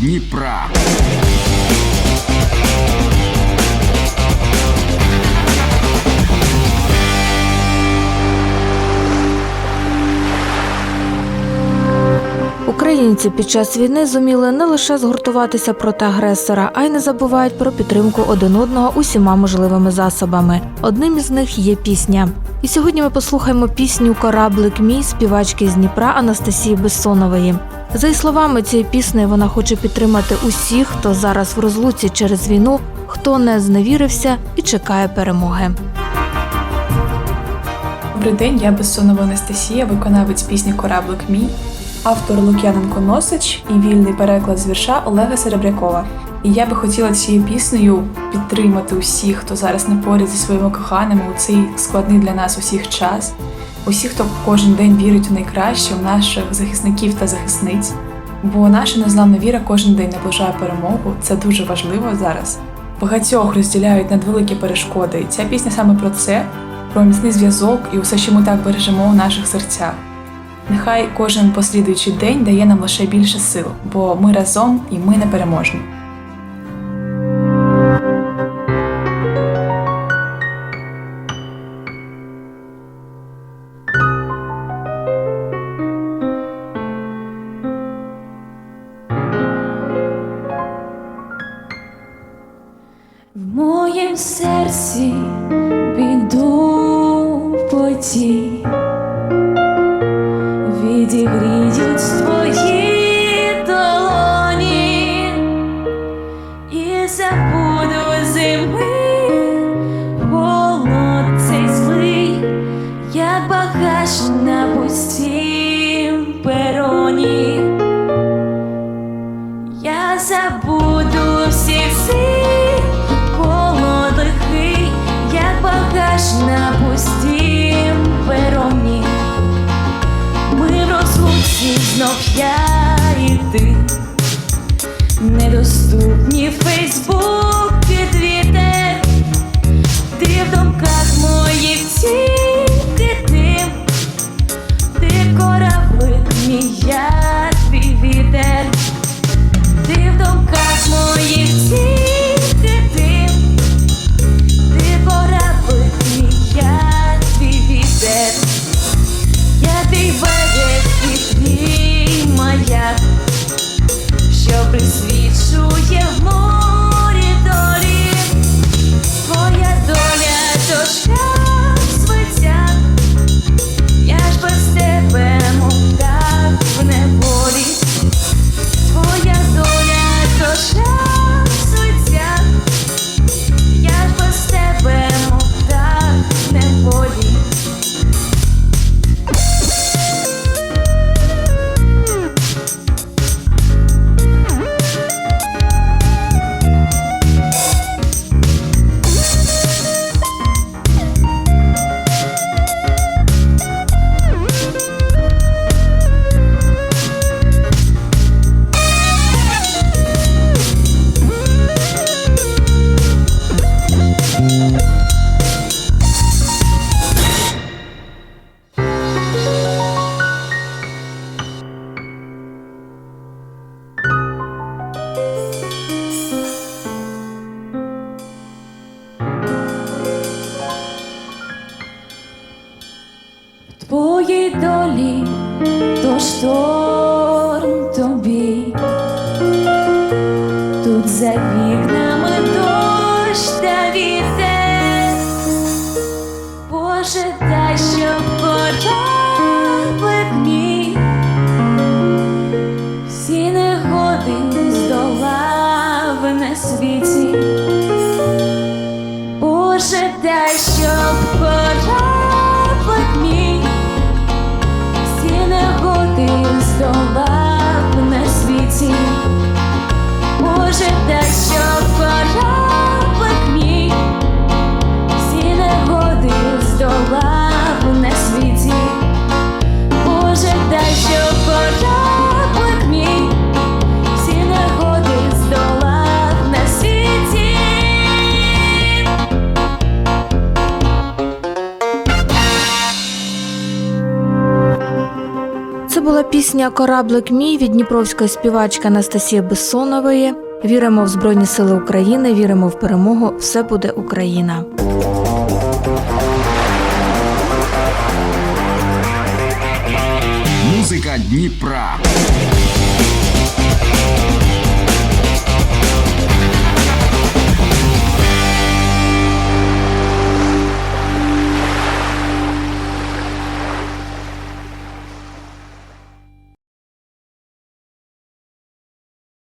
Дніпра. Українці під час війни зуміли не лише згуртуватися проти агресора, а й не забувають про підтримку один одного усіма можливими засобами. Одним із них є пісня. І сьогодні ми послухаємо пісню Кораблик мій співачки з Дніпра Анастасії Бессонової. За її словами, цією піснею вона хоче підтримати усіх, хто зараз в розлуці через війну, хто не зневірився і чекає перемоги. Добрий день, я Бессонова Анастасія, виконавець пісні Кораблик мій, автор Лук'яненко Носич і вільний переклад з вірша Олега Серебрякова. І я би хотіла цією піснею підтримати усіх, хто зараз не поряд зі своїми коханими у цей складний для нас усіх час, усіх, хто кожен день вірить у найкраще, у наших захисників та захисниць. Бо наша незламна віра кожен день наближає перемогу. Це дуже важливо зараз. Багатьох розділяють надвеликі перешкоди. Ця пісня саме про це, про міцний зв'язок і усе, що ми так бережемо у наших серцях. Нехай кожен послідуючий день дає нам лише більше сил, бо ми разом і ми непереможні. В моєм серці піду в Я забуду всі холод лихий, як багаж на пустім пероні. Ми в знов я і ти, недоступні Фейсбук шторм тобі, тут за вікнами дощ та вітер, Боже, дай, щоб кораблик мій всі негоди здолав на світі. Боже, дай, щоб пісня Кораблик мій від дніпровської співачки Анастасії Бессонової. Віримо в Збройні Сили України, віримо в перемогу. Все буде Україна. Музика Дніпра.